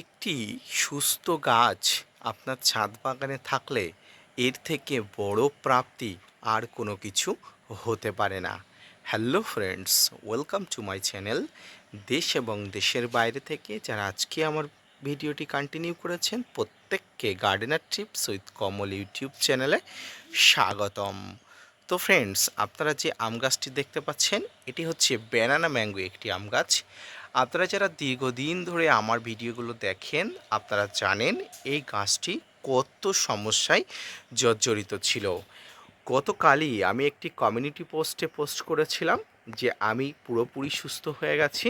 একটি সুস্থ গাছ আপনার ছাদ বাগানে থাকলে এর থেকে বড় প্রাপ্তি আর কোনো কিছু হতে পারে না। Hello friends welcome to my channel দেশ এবং দেশের বাইরে থেকে যারা আজকে আমার ভিডিওটি কন্টিনিউ করেছেন, প্রত্যেককে gardener trips with Kamal YouTube চ্যানেলে স্বাগতম। তো ফ্রেন্ডস আপনারা যে আম গাছটি দেখতে পাচ্ছেন, এটি হচ্ছে ব্যানানা ম্যাঙ্গো একটি আম গাছ। আপনারা যারা দীর্ঘদিন ধরে আমার ভিডিওগুলো দেখেন, আপনারা জানেন এই গাছটি কত সমস্যায় জর্জরিত ছিল। গতকালই আমি একটি কমিউনিটি পোস্টে পোস্ট করেছিলাম যে আমি পুরোপুরি সুস্থ হয়ে গেছি।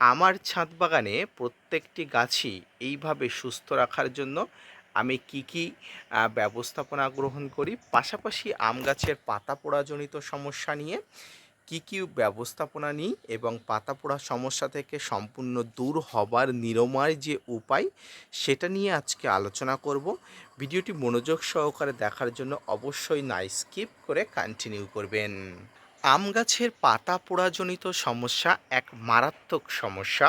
আমার ছাদ বাগানে প্রত্যেকটি গাছই এইভাবে সুস্থ রাখার জন্য আমি কি কি ব্যবস্থাপনা গ্রহণ করি, পাশাপাশি আম গাছের পাতা পোড়াজনিত সমস্যা নিয়ে কি কি ব্যবস্থাপনা নিই এবং পাতা পোড়া সমস্যা থেকে সম্পূর্ণ দূর হবার নিরাময় যে উপায়, সেটা নিয়ে আজকে আলোচনা করব। ভিডিওটি মনোযোগ সহকারে দেখার জন্য অবশ্যই না স্কিপ করে কন্টিনিউ করবেন। আম গাছের পাতা পোড়াজনিত সমস্যা এক মারাত্মক সমস্যা।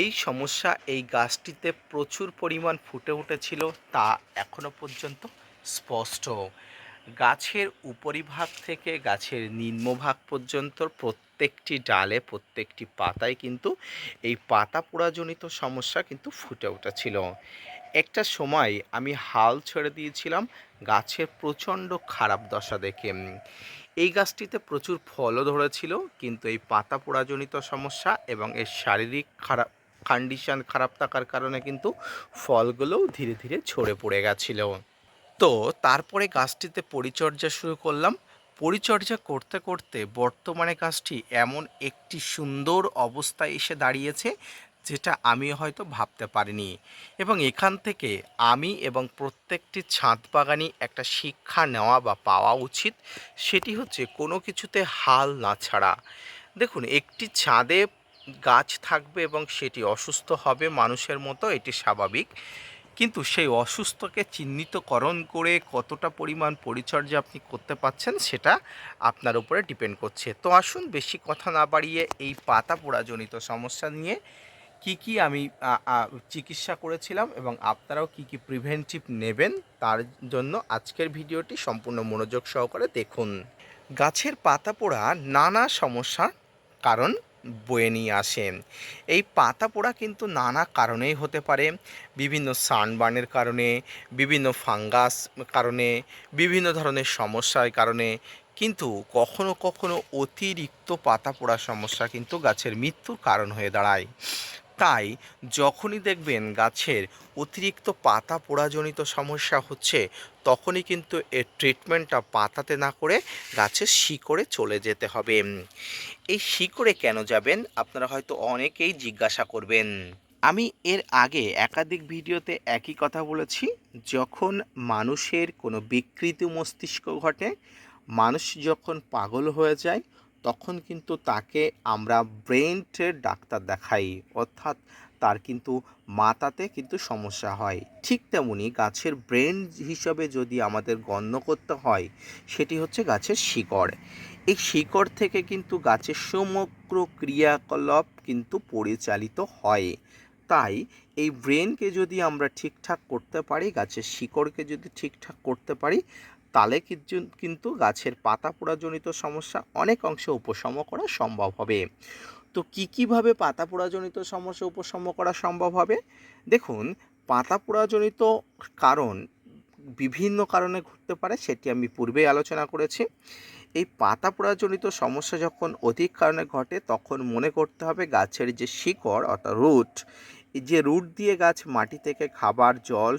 এই সমস্যা এই গাছটিতে প্রচুর পরিমাণ ফুটে উঠেছিল তা এখনও পর্যন্ত স্পষ্ট। গাছের উপরিভাগ থেকে গাছের নিম্নভাগ পর্যন্ত প্রত্যেকটি ডালে, প্রত্যেকটি পাতায় কিন্তু এই পাতা পোড়াজনিত সমস্যা কিন্তু ফুটে উঠেছিল। একটা সময় আমি হাল ছেড়ে দিয়েছিলাম গাছের প্রচণ্ড খারাপ দশা দেখে। এই গাছটিতে প্রচুর ফলও ধরেছিল, কিন্তু এই পাতা পোড়াজনিত সমস্যা এবং এর শারীরিক খারাপ কন্ডিশন খারাপ থাকার কারণে কিন্তু ফলগুলোও ধীরে ধীরে ঝরে পড়ে গেছিল। তো তারপরে গাছটিতে পরিচর্যা শুরু করলাম। পরিচর্যা করতে করতে বর্তমানে গাছটি এমন একটি সুন্দর অবস্থায় এসে দাঁড়িয়েছে, যেটা আমি হয়তো ভাবতে পারিনি। এবং এখান থেকে আমি এবং প্রত্যেকটি ছাদ বাগানি একটা শিক্ষা নেওয়া বা পাওয়া উচিত, সেটি হচ্ছে কোনো কিছুতে হাল না ছাড়া। দেখুন, একটি ছাদে গাছ থাকবে এবং সেটি অসুস্থ হবে মানুষের মতো, এটি স্বাভাবিক। কিন্তু সেই অসুস্থকে চিহ্নিতকরণ করে কতটা পরিমাণ পরিচর্যা আপনি করতে পাচ্ছেন সেটা আপনার উপরে ডিপেন্ড করছে। তো আসুন বেশি কথা না বাড়িয়ে এই পাতা পোড়াজনিত সমস্যা নিয়ে কি কি আমি চিকিৎসা করেছিলাম এবং আপনারাও কি কি প্রিভেন্টিভ নেবেন তার জন্য আজকের ভিডিওটি সম্পূর্ণ মনোযোগ সহকারে দেখুন। গাছের পাতা পোড়া নানা সমস্যা, কারণ বয়ে নিয়ে আসেন। এই পাতা পোড়া কিন্তু নানা কারণেই হতে পারে। বিভিন্ন সানবার্নের কারণে, বিভিন্ন ফাঙ্গাস কারণে, বিভিন্ন ধরনের সমস্যার কারণে। কিন্তু কখনো কখনো অতিরিক্ত পাতা পোড়া সমস্যা কিন্তু গাছের মৃত্যুর কারণ হয়ে দাঁড়ায়। তাই যখনই দেখবেন গাছের অতিরিক্ত পাতা পোড়াজনিত সমস্যা হচ্ছে, তখনই কিন্তু এর ট্রিটমেন্টটা পাতাতে না করে গাছের শিকড়ে চলে যেতে হবে। এই শিকড়ে কেন যাবেন? আপনারা হয়তো অনেকেই জিজ্ঞাসা করবেন। আমি এর আগে একাধিক ভিডিওতে একই কথা বলেছি, যখন মানুষের কোনো বিকৃতি মস্তিষ্ক ঘটে, মানুষ যখন পাগল হয়ে যায় তখন কিন্তু তাকে আমরা ব্রেনের ডাক্তার দেখাই, অর্থাৎ তার কিন্তু মাথাতে কিন্তু সমস্যা হয়। ঠিক তেমনি গাছের ব্রেন হিসাবে যদি আমাদের গণ্য করতে হয়, সেটি হচ্ছে গাছের শিকড়। এই শিকড় থেকে কিন্তু গাছের সমগ্র ক্রিয়াকলাপ কিন্তু পরিচালিত হয়। তাই এই ব্রেনকে যদি আমরা ঠিকঠাক করতে পারি, গাছের শিকড়কে যদি ঠিকঠাক করতে পারি তাহলে কিন্তু- গাছের পাতা পোড়াজনিত সমস্যা অনেক অংশে উপশম করা সম্ভব হবে। তো কী, কীভাবে পাতা পোড়াজনিত সমস্যা উপশম করা সম্ভব হবে? দেখুন, পাতা পোড়াজনিত কারণ বিভিন্ন কারণে ঘটতে পারে, সেটি আমি পূর্বেই আলোচনা করেছি। এই পাতা পোড়াজনিত সমস্যা যখন অধিক কারণে ঘটে, তখন মনে করতে হবে গাছের যে শিকড়, অর্থাৎ রুট যে রুট দিয়ে গাছ মাটি থেকে খাবার, জল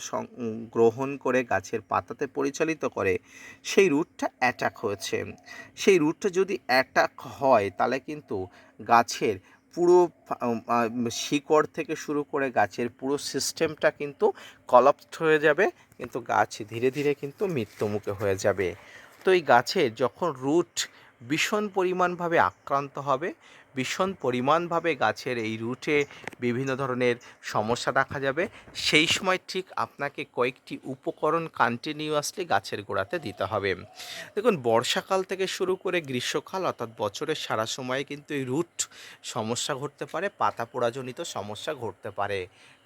গ্রহণ করে গাছের পাতাতে পরিচালিত করে, সেই রুটটা অ্যাটাক হয়েছে। সেই রুটটা যদি অ্যাটাক হয়, তাহলে কিন্তু গাছের পুরো শিকড় থেকে শুরু করে গাছের পুরো সিস্টেমটা কিন্তু কলাপসড হয়ে যাবে, কিন্তু গাছ ধীরে ধীরে কিন্তু মৃত্যুমুখে হয়ে যাবে। তো এই গাছের যখন রুট ভীষণ পরিমাণভাবে আক্রান্ত হবে ভীষণ পরিমাণভাবে গাছের এই রুটে বিভিন্ন ধরনের সমস্যা দেখা যাবে। সেই সময় ঠিক আপনাকে কয়েকটি উপকরণ কন্টিনিউয়াসলি গাছের গোড়াতে দিতে হবে। দেখুন, বর্ষাকাল থেকে শুরু করে গ্রীষ্মকাল, অর্থাৎ বছরের সারা সময়ে কিন্তু এই রুট সমস্যা ঘটতে পারে পাতা পোড়াজনিত সমস্যা ঘটতে পারে।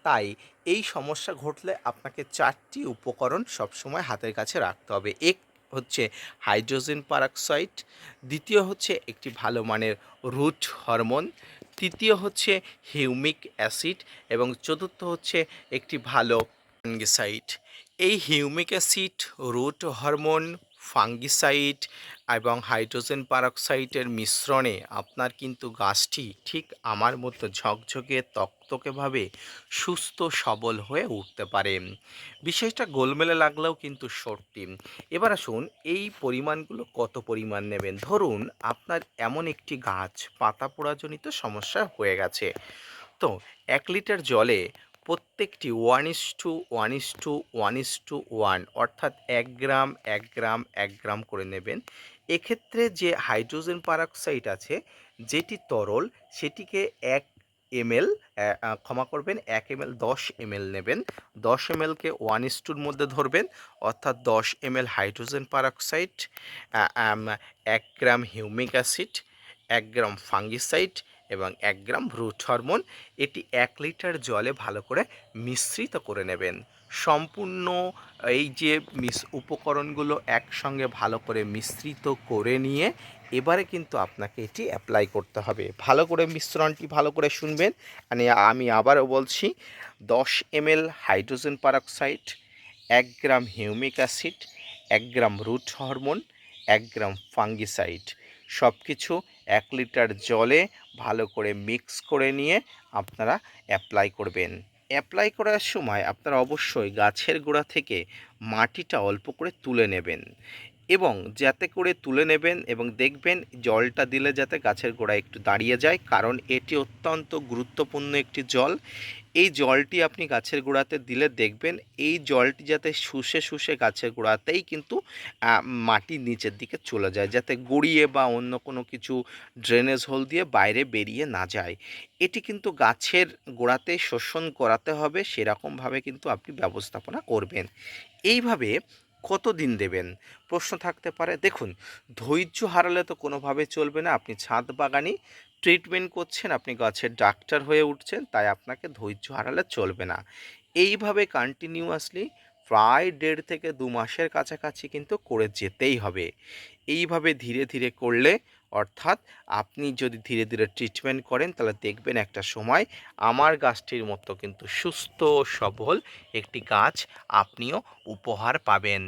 তাই এই সমস্যা ঘটলে আপনাকে চারটি উপকরণ সবসময় হাতের কাছে রাখতে হবে। এক হচ্ছে হাইড্রোজেন পারক্সাইড, দ্বিতীয় হচ্ছে একটি ভালো মানের রুট হরমোন, তৃতীয় হচ্ছে হিউমিক অ্যাসিড এবং চতুর্থ হচ্ছে একটি ভালো ফাঙ্গিসাইড এই humic acid, root hormone fungicide এবং হাইড্রোজেন পারক্সাইডের মিশ্রণে আপনার কিন্তু গাছটি ঠিক আমার মতো ঝকঝকে, তক্তকেভাবে সুস্থ, সবল হয়ে উঠতে পারে। বিশেষটা গোলমেলে লাগলেও কিন্তু সত্যি। এবার আসুন, এই পরিমাণগুলো কত পরিমাণ নেবেন? ধরুন, আপনার এমন একটি গাছ পাতা পোড়াজনিত সমস্যা হয়ে গেছে। তো, এক লিটার জলে প্রত্যেকটি one is to one is to one is to one অর্থাৎ এক গ্রাম এক গ্রাম এক গ্রাম করে নেবেন। এক্ষেত্রে যে হাইড্রোজেন পারক্সাইড আছে, যেটি তরল, সেটিকে এক এমএল ক্ষমা করবেন, এক এমএল, দশ এমএল নেবেন। দশ এমএলকে ওয়ান ইস টুর মধ্যে ধরবেন, অর্থাৎ দশ এমএল হাইড্রোজেন পারক্সাইড এক গ্রাম হিউমিক অ্যাসিড, এক গ্রাম ফাঙ্গিসাইড এবং এক গ্রাম রুট হরমোন এটি এক লিটার জলে ভালো করে মিশ্রিত করে নেবেন। সম্পূর্ণ এই যে মিস উপকরণগুলো একসঙ্গে ভালো করে মিশ্রিত করে নিয়ে এবারে কিন্তু আপনাকে এটি অ্যাপ্লাই করতে হবে। ভালো করে মিশ্রণটি ভালো করে শুনবেন। মানে আমি আবারও বলছি, দশ এমএল হাইড্রোজেন পারক্সাইড এক গ্রাম হিউমিক অ্যাসিড, এক গ্রাম রুট হরমোন, এক গ্রাম ফাঙ্গিসাইড। সব কিছু এক লিটার জলে ভালো করে মিক্স করে নিয়ে আপনারা অ্যাপ্লাই করবেন। অ্যাপ্লাই করার সময় আপনারা অবশ্যই গাছের গোড়া থেকে মাটিটা অল্প করে তুলে নেবেন এবং যাতে করে তুলে নেবেন এবং দেখবেন জলটা দিলে যাতে গাছের গোড়া একটু দাঁড়িয়ে যায়, কারণ এটি অত্যন্ত গুরুত্বপূর্ণ একটি জল। এই জলটি আপনি গাছের গোড়াতে দিলে দেখবেন এই জলটি যাতে শুষে শুষে গাছের গোড়াতেই কিন্তু মাটির নিচের দিকে চলে যায়, যাতে গড়িয়ে বা অন্য কোনো কিছু ড্রেনেজ হোল দিয়ে বাইরে বেরিয়ে না যায়। এটি কিন্তু গাছের গোড়াতে শোষণ করাতে হবে, সেরকমভাবে কিন্তু আপনি ব্যবস্থাপনা করবেন। এইভাবে কত দিন দেবেন? প্রশ্ন থাকতে পারে, দেখুন, ধৈর্য হারালে তো কোনোভাবে চলবে না, আপনি ছাদ বাগানি ট্রিটমেন্ট করছেন, আপনি গাছের ডাক্তার হয়ে উঠছেন, তাই আপনাকে ধৈর্য হারালে চলবে না। এইভাবে কন্টিনিউয়াসলি প্রায় দেড় থেকে দু মাসের কাছাকাছি কিন্তু করে যেতেই হবে। এইভাবে ধীরে ধীরে করলে, অর্থাৎ আপনি যদি ধীরে ধীরে ট্রিটমেন্ট করেন, তাহলে দেখবেন একটা সময় আমার গাছটির মতো কিন্তু সুস্থ সবল একটি গাছ আপনিও উপহার পাবেন।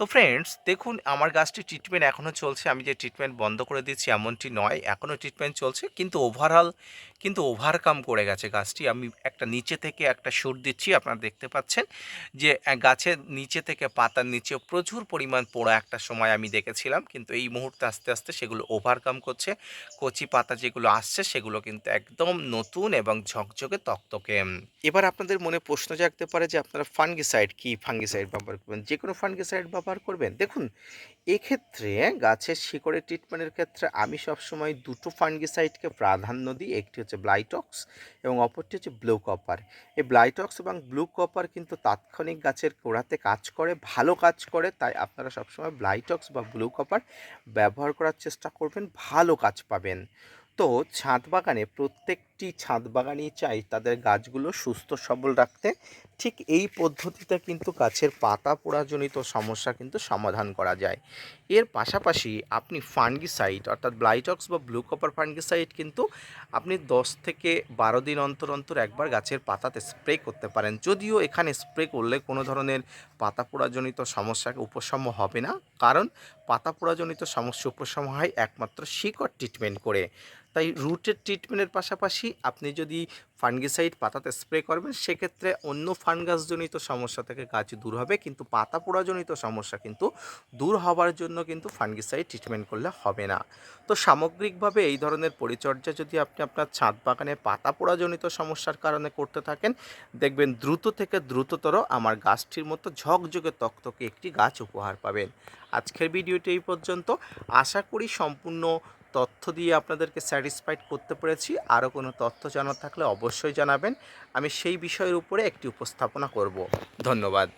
তো ফ্রেন্ডস দেখুন, আমার গাছটি ট্রিটমেন্ট এখনও চলছে। আমি যে ট্রিটমেন্ট বন্ধ করে দিচ্ছি এমনটি নয়, এখনও ট্রিটমেন্ট চলছে। কিন্তু ওভারঅল কিন্তু ওভারকাম করে গেছে গাছটি। আমি একটা নিচে থেকে একটা সুর দিচ্ছি, আপনারা দেখতে পাচ্ছেন যে গাছের নিচে থেকে পাতার নিচে প্রচুর পরিমাণ পোড়া একটা সময় আমি দেখেছিলাম। কিন্তু এই মুহূর্তে আস্তে আস্তে সেগুলো ওভারকাম করছে। কচি পাতা যেগুলো আসছে, সেগুলো কিন্তু একদম নতুন এবং ঝকঝকে তকতকে। এবার আপনাদের মনে প্রশ্ন জাগতে পারে যে, আপনারা ফাঙ্গিসাইড কি ফাঙ্গিসাইড ব্যবহার করবেন? যে কোনো ফাঙ্গিসাইড ব্যবহার করবেন। দেখুন, এক্ষেত্রে গাছের শিকড়ের ট্রিটমেন্টের ক্ষেত্রে আমি সবসময় দুটো ফাঙ্গিসাইডকে প্রাধান্য দিই। একটি হচ্ছে ব্লাইটক্স এবং অপরটি হচ্ছে ব্লু কপার এই ব্লাইটক্স এবং ব্লু কপার কিন্তু তাৎক্ষণিক গাছের গোড়াতে কাজ করে, ভালো কাজ করে, তাই আপনারা সবসময় ব্লাইটক্স বা ব্লু কপার ব্যবহার করার চেষ্টা করবেন, ভালো কাজ পাবেন। তো ছাদ বাগানে প্রত্যেকটি ছাদ বাগানই চাই তাদের গাছগুলো সুস্থ সবল রাখতে। ঠিক এই পদ্ধতিতে কিন্তু গাছের পাতা পোড়াজনিত সমস্যা কিন্তু সমাধান করা যায়। এর পাশাপাশি আপনি ফানগিসাইড অর্থাৎ ব্লাইটক্স বা ব্লু কপার ফানগিসাইড কিন্তু আপনি দশ থেকে বারো দিন অন্তর অন্তর একবার গাছের পাতাতে স্প্রে করতে পারেন। যদিও এখানে স্প্রে করলে কোনো ধরনের পাতা পোড়াজনিত সমস্যাকে উপশম হবে না, কারণ পাতা পোড়াজনিত সমস্যা উপশম হয় একমাত্র শিকড় ট্রিটমেন্ট করে। তাই রুটের ট্রিটমেন্টের পাশাপাশি আপনি যদি ফানগিসাইড পাতাতে স্প্রে করবেন সেক্ষেত্রে অন্য ফানগাসজনিত সমস্যা থেকে গাছ দূর হবে, কিন্তু পাতা পোড়াজনিত সমস্যা কিন্তু দূর হওয়ার জন্য কিন্তু ফানগিসাইড ট্রিটমেন্ট করলে হবে না। তো সামগ্রিকভাবে এই ধরনের পরিচর্যা যদি আপনি আপনার ছাদ বাগানে পাতা পোড়াজনিত সমস্যার কারণে করতে থাকেন, দেখবেন দ্রুত থেকে দ্রুততর আমার গাছটির মতো ঝকঝকে তকতকে একটি গাছ উপহার পাবেন। আজকের ভিডিওটি এই পর্যন্ত। আশা করি সম্পূর্ণ তথ্য দিয়ে আপনাদেরকে স্যাটিসফাইড করতে পেরেছি। আরও কোনো তথ্য জানার থাকলে অবশ্যই জানাবেন। আমি সেই বিষয়ের উপরে একটি উপস্থাপনা করব। ধন্যবাদ।